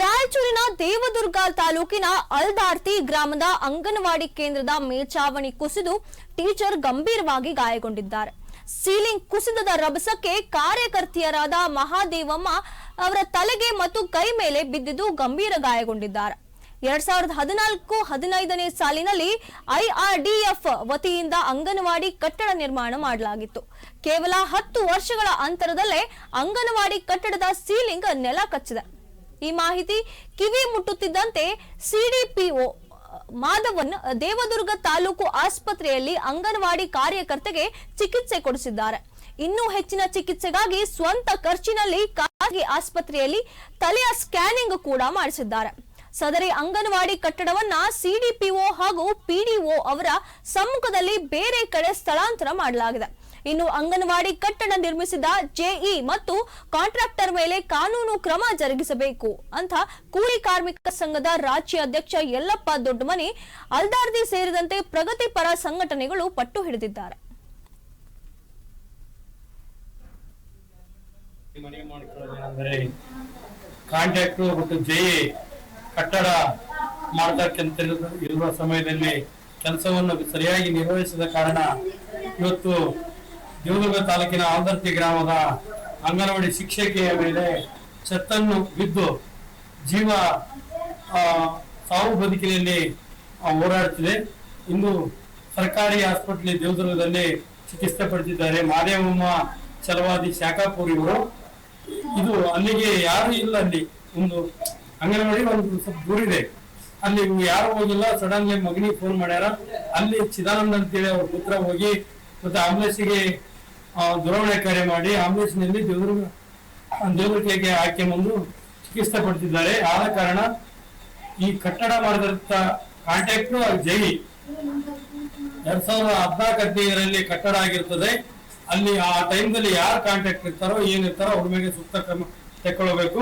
ರಾಯಚೂರಿನ ದೇವದುರ್ಗ ತಾಲೂಕಿನ ಅಲ್ದಾರ್ತಿ ಗ್ರಾಮದ ಅಂಗನವಾಡಿ ಕೇಂದ್ರದ ಮೇಲ್ಚಾವಣಿ ಕುಸಿದು ಟೀಚರ್ ಗಂಭೀರವಾಗಿ ಗಾಯಗೊಂಡಿದ್ದಾರೆ. ಸೀಲಿಂಗ್ ಕುಸಿದದ ರಭಸಕ್ಕೆ ಕಾರ್ಯಕರ್ತೆಯರಾದ ಮಹಾದೇವಮ್ಮ ಅವರ ತಲೆಗೆ ಮತ್ತು ಕೈ ಮೇಲೆ ಬಿದ್ದಿದ್ದು ಗಂಭೀರ ಗಾಯಗೊಂಡಿದ್ದಾರೆ. ಎರಡ್ ಸಾವಿರದ ಹದಿನಾಲ್ಕು ಹದಿನೈದನೇ ಸಾಲಿನಲ್ಲಿ ಐಆರ್ಡಿಎಫ್ ವತಿಯಿಂದ ಅಂಗನವಾಡಿ ಕಟ್ಟಡ ನಿರ್ಮಾಣ ಮಾಡಲಾಗಿತ್ತು. ಕೇವಲ ಹತ್ತು ವರ್ಷಗಳ ಅಂತರದಲ್ಲೇ ಅಂಗನವಾಡಿ ಕಟ್ಟಡದ ಸೀಲಿಂಗ್ ನೆಲ ಕಚ್ಚಿದೆ. ಈ ಮಾಹಿತಿ ಕಿವಿ ಮುಟ್ಟುತ್ತಿದ್ದಂತೆ ಸಿಡಿಪಿಒ, ಮಾಧವನ್ ದೇವದುರ್ಗ ತಾಲೂಕು ಆಸ್ಪತ್ರೆಯಲ್ಲಿ ಅಂಗನವಾಡಿ ಕಾರ್ಯಕರ್ತೆಗೆ ಚಿಕಿತ್ಸೆ ಕೊಡಿಸಿದ್ದಾರೆ. ಇನ್ನೂ ಹೆಚ್ಚಿನ ಚಿಕಿತ್ಸೆಗಾಗಿ ಸ್ವಂತ ಖರ್ಚಿನಲ್ಲಿ ಖಾಸಗಿ ಆಸ್ಪತ್ರೆಯಲ್ಲಿ ತಲೆಯ ಸ್ಕ್ಯಾನಿಂಗ್ ಕೂಡ ಮಾಡಿಸಿದ್ದಾರೆ. ಸದರಿ ಅಂಗನವಾಡಿ ಕಟ್ಟಡವನ್ನ ಸಿಡಿಪಿಒ ಹಾಗೂ ಪಿಡಿಒ ಅವರ ಸಮ್ಮುಖದಲ್ಲಿ ಬೇರೆ ಕಡೆ ಸ್ಥಳಾಂತರ ಮಾಡಲಾಗಿದೆ. ಇನ್ನು ಅಂಗನವಾಡಿ ಕಟ್ಟಡ ನಿರ್ಮಿಸಿದ ಜೆಇ ಮತ್ತು ಕಾಂಟ್ರಾಕ್ಟರ್ ಮೇಲೆ ಕಾನೂನು ಕ್ರಮ ಜರುಗಿಸಬೇಕು ಅಂತ ಕೂಲಿ ಕಾರ್ಮಿಕ ಸಂಘದ ರಾಜ್ಯ ಅಧ್ಯಕ್ಷ ಯಲ್ಲಪ್ಪ ದೊಡ್ಡಮನಿ ಅಲ್ದಾರ್ದಿ ಸೇರಿದಂತೆ ಪ್ರಗತಿಪರ ಸಂಘಟನೆಗಳು ಪಟ್ಟು ಹಿಡಿದಿದ್ದಾರೆ. ಕಾಂಟ್ಯಾಕ್ಟ್ ಮತ್ತು ಜೆಇ ಕಟ್ಟಡ ಮಾಡತಕ್ಕಂತ ಇರುವ ಸಮಯದಲ್ಲಿ ಕೆಲಸವನ್ನು ಸರಿಯಾಗಿ ನಿರ್ವಹಿಸದ ಕಾರಣ ಇವತ್ತು ದೇವದುರ್ಗ ತಾಲೂಕಿನ ಆಲ್ದರ್ತಿ ಗ್ರಾಮದ ಅಂಗನವಾಡಿ ಶಿಕ್ಷಕಿಯ ಮೇಲೆ ಚತ್ತನ್ನು ಬಿದ್ದು ಜೀವ ಸಾವು ಬದುಕಿನಲ್ಲಿ ಹೋರಾಡುತ್ತಿದೆ. ಇಂದು ಸರ್ಕಾರಿ ಆಸ್ಪತ್ರೆ ದೇವದುರ್ಗದಲ್ಲಿ ಚಿಕಿತ್ಸೆ ಪಡೆದಿದ್ದಾರೆ. ಮಾದೇವಮ್ಮ ಛಲವಾದಿ ಶಾಖಾಪುರ್ ಇದು ಅಲ್ಲಿಗೆ ಯಾರು ಇಲ್ಲ ಅಲ್ಲಿ. ಒಂದು ಅಂಗನವಾಡಿ, ಒಂದು ಸ್ವಲ್ಪ ದೂರಿದೆ ಅಲ್ಲಿ ಯಾರು ಹೋಗಿಲ್ಲ ಸಡನ್ಲಿ ಮಗನಿಗೆ ಫೋನ್ ಮಾಡ್ಯಾರ. ಅಲ್ಲಿ ಚಿದಾನಂದ ಅಂತೇಳಿ ಅವ್ರ ಪುತ್ರ ಹೋಗಿ ಮತ್ತೆ ಆಂಬುಲೆನ್ಸ್ಗೆ ದೂರವಾಣಿ ಕಾರ್ಯ ಮಾಡಿ ಆಂಬುಲೆನ್ಸ್ನಲ್ಲಿ ದೇವರಿಗೆ ಆಯ್ಕೆ ಮುಂದು ಚಿಕಿತ್ಸೆ ಪಡ್ತಿದ್ದಾರೆ ಆದ ಕಾರಣ ಈ ಕಟ್ಟಡ ಮಾಡಿದಂತ ಕಾಂಟ್ಯಾಕ್ಟ್ ಜೈ ಎರಡ್ ಸಾವಿರದ ಹದಿನಾಲ್ಕು ಹದಿನೈದರಲ್ಲಿ ಕಟ್ಟಡ ಆಗಿರ್ತದೆ. ಅಲ್ಲಿ ಆ ಟೈಮ್ದಲ್ಲಿ ಯಾರು ಕಾಂಟ್ಯಾಕ್ಟ್ ಇರ್ತಾರೋ ಏನಿರ್ತಾರೋ ಅವ್ರ ಮೇಲೆ ಸೂಕ್ತ ಕ್ರಮ ತೆಕ್ಕೊಳ್ಬೇಕು.